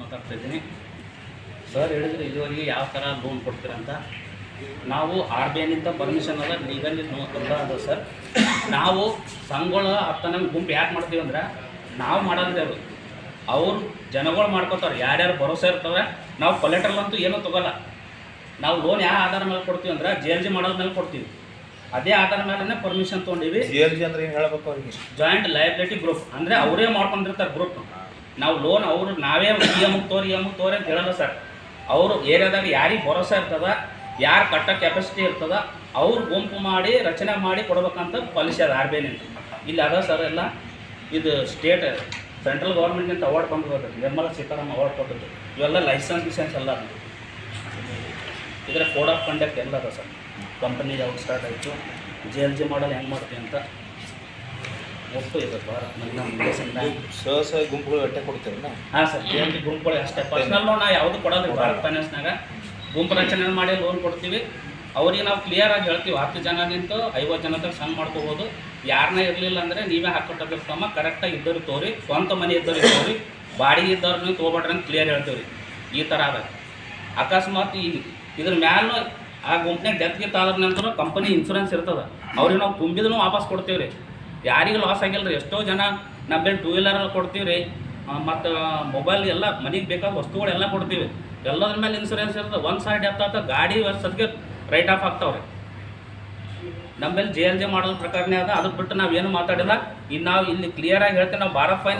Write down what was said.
ಮಾತಾಡ್ತಾ ಇದ್ದೀನಿ. ಸರ್ ಹೇಳಿದ್ರೆ ಇದುವರೆಗೆ ಯಾವ ಥರ ಲೋನ್ ಕೊಡ್ತೀರಂತ ನಾವು ಆರ್ ಬಿ ಐನಿಂದ ಪರ್ಮಿಷನ್ ಅದ ಲೀಗಲಿ ಅಲ್ಲ ಅದ ಸರ್ ನಾವು ಸಂಘಗಳು ಹತ್ತ ನಮ್ಗೆ ಗುಂಪು ಯಾಕೆ ಮಾಡ್ತೀವಿ ಅಂದ್ರೆ ನಾವು ಮಾಡೋದಿದೆ ಅವರು ಅವ್ರು ಜನಗಳು ಮಾಡ್ಕೋತಾರೆ ಯಾರ್ಯಾರು ಭರೋಸೆ ಇರ್ತವೆ ನಾವು ಕೊಲೆಟ್ರಲ್ ಅಂತೂ ಏನೂ ತಗೋಲ್ಲ. ನಾವು ಲೋನ್ ಯಾವ ಆಧಾರ ಮೇಲೆ ಕೊಡ್ತೀವಿ ಅಂದ್ರೆ ಜಿ ಎಲ್ ಜಿ ಮಾಡೋದ್ ಮೇಲೆ ಕೊಡ್ತೀವಿ. ಅದೇ ಆಧಾರ ಮೇಲೆ ಪರ್ಮಿಷನ್ ತೊಗೊಂಡಿವಿ. ಜಿ ಎಲ್ ಜಿ ಅಂದ್ರೆ ಏನು ಹೇಳ್ಬೇಕು ಅವ್ರಿಗೆ? ಜಾಯಿಂಟ್ ಲಯಬಿಲಿಟಿ ಗ್ರೂಪ್ ಅಂದರೆ ಅವರೇ ಮಾಡ್ಕೊಂಡಿರ್ತಾರೆ ಗ್ರೂಪ್ ನಾವು ಲೋನ್ ಅವರು ನಾವೇ ಈ ಎಂ ತೋರಿ ಎಂ ತೋರಿ ಅಂತ ಹೇಳಲ್ಲ ಸರ್ ಅವರು ಏರಿಯಾದಾಗ ಯಾರಿಗೆ ಭರೋಸೆ ಇರ್ತದ, ಯಾರು ಕಟ್ಟೋ ಕೆಪಾಸಿಟಿ ಇರ್ತದ, ಅವ್ರು ಗುಂಪು ಮಾಡಿ, ರಚನೆ ಮಾಡಿ ಕೊಡ್ಬೇಕಂತ ಪಾಲಿಸಿ ಅದು ಆರ್ ಬಿ ಇಲ್ಲಿ ಅದ ಸರ್ ಎಲ್ಲ. ಇದು ಸ್ಟೇಟ್ ಸೆಂಟ್ರಲ್ ಗೌರ್ಮೆಂಟ್ನಿಂದ ಅವಾರ್ಡ್ ಬಂದಿರೋದು ನಿರ್ಮಲಾ ಸೀತಾರಾಮ್ ಅವಾರ್ಡ್ ಕೊಟ್ಟಿದ್ದು. ಇವೆಲ್ಲ ಲೈಸೆನ್ಸ್ ಗಿಸೆನ್ಸ್ ಎಲ್ಲ ಇದರ ಕೋಡ್ ಆಫ್ ಕಂಡಕ್ಟ್ ಎಲ್ಲ ಅದ ಸರ್ ಕಂಪನಿ ಯಾವಾಗ ಸ್ಟಾರ್ಟ್ ಆಯಿತು. ಜಿ ಎಲ್ ಜಿ ಮಾಡಲ್ ಹೆಂಗೆ ಮಾಡ್ತೀವಿ ಅಂತ. ಒಟ್ಟು ಇದೆ ಭಾರತ್ ಮಹಿಳಾ ವಿಕಸನ ಸಹ ಸಹ ಗುಂಪುಗಳು ಅಟ್ಟೆ ಕೊಡ್ತೀರಲ್ಲ? ಹಾಂ, ಸರ್ ಏನು ಗುಂಪುಗಳು ಅಷ್ಟೇ. ಪರ್ಸನಲ್ ಲೋನ್ ನಾವು ಯಾವುದು ಕೊಡೋದಿಲ್ಲ ಭಾರತ್ ಫೈನಾನ್ಸ್ನಾಗ ಗುಂಪು ರಚನೆ ಮಾಡಿ ಲೋನ್ ಕೊಡ್ತೀವಿ. ಅವ್ರಿಗೆ ನಾವು ಕ್ಲಿಯರ್ ಆಗಿ ಹೇಳ್ತೀವಿ. ಹತ್ತು ಜನ ನಿಂತು ಐವತ್ತು ಜನ ತನಕ ಸಣ್ಣ ಮಾಡ್ಕೋಬೋದು ಯಾರನ್ನ ಇರಲಿಲ್ಲ ಅಂದರೆ ನೀವೇ ಹಾಕೊಟ್ಟಬೇಕು ತಮ್ಮ ಕರೆಕ್ಟಾಗಿ ಇದ್ದರು ತೋರಿ. ಸ್ವಂತ ಮನೆ ಇದ್ದವ್ರು ತೋರಿ. ಬಾಡಿಗೆ ಇದ್ದವ್ರನ್ನ ತೊಗೊಬೇಡ್ರಿ ಅಂತ ಕ್ಲಿಯರ್ ಹೇಳ್ತೀವಿ ರೀ ಈ ಥರ ಅದ ಅಕಸ್ಮಾತ್ ಈ ಇದ್ರ ಮ್ಯಾಲೂ ಆ ಗುಂಪ್ನಾಗ ಡೆತ್ ಗಿತ್ ಆದ್ರ ನಂತರ ಕಂಪನಿ ಇನ್ಶೂರೆನ್ಸ್ ಇರ್ತದೆ. ಅವ್ರಿಗೆ ನಾವು ತುಂಬಿದ್ರು ವಾಪಸ್ ಕೊಡ್ತೀವಿ ರೀ ಯಾರಿಗೂ ಲಾಸ್ ಆಗಿಲ್ಲ ರೀ ಎಷ್ಟೋ ಜನ ನಮ್ಮಲ್ಲಿ ಟೂ ವೀಲರ್ ಕೊಡ್ತೀವಿ ರೀ ಮತ್ತು ಮೊಬೈಲ್ ಎಲ್ಲ ಮನೆಗೆ ಬೇಕಾದ ವಸ್ತುಗಳೆಲ್ಲ ಕೊಡ್ತೀವಿ. ಎಲ್ಲದ್ರ ಮೇಲೆ ಇನ್ಸೂರೆನ್ಸ್ ಇರ್ತದೆ. ಒಂದು ಸಾರಿ ಡೆತ್ ಆಗ್ತದೆ ಗಾಡಿ ವರ್ಷಕ್ಕೆ ರೈಟ್ ಆಫ್ ಆಗ್ತಾವ್ರಿ. ನಮ್ಮಲ್ಲಿ ಜೆ ಎಲ್ ಜೆ ಮಾಡೋದ್ರ ಪ್ರಕಾರನೇ ಅದ. ಅದು ಬಿಟ್ಟು ನಾವೇನು ಮಾತಾಡಿಲ್ಲ. ಇನ್ನು ನಾವು ಇಲ್ಲಿ ಕ್ಲಿಯರಾಗಿ ಹೇಳ್ತೇವೆ. ನಾವು ಭಾರತ್ ಫೈನಾನ್ಸ್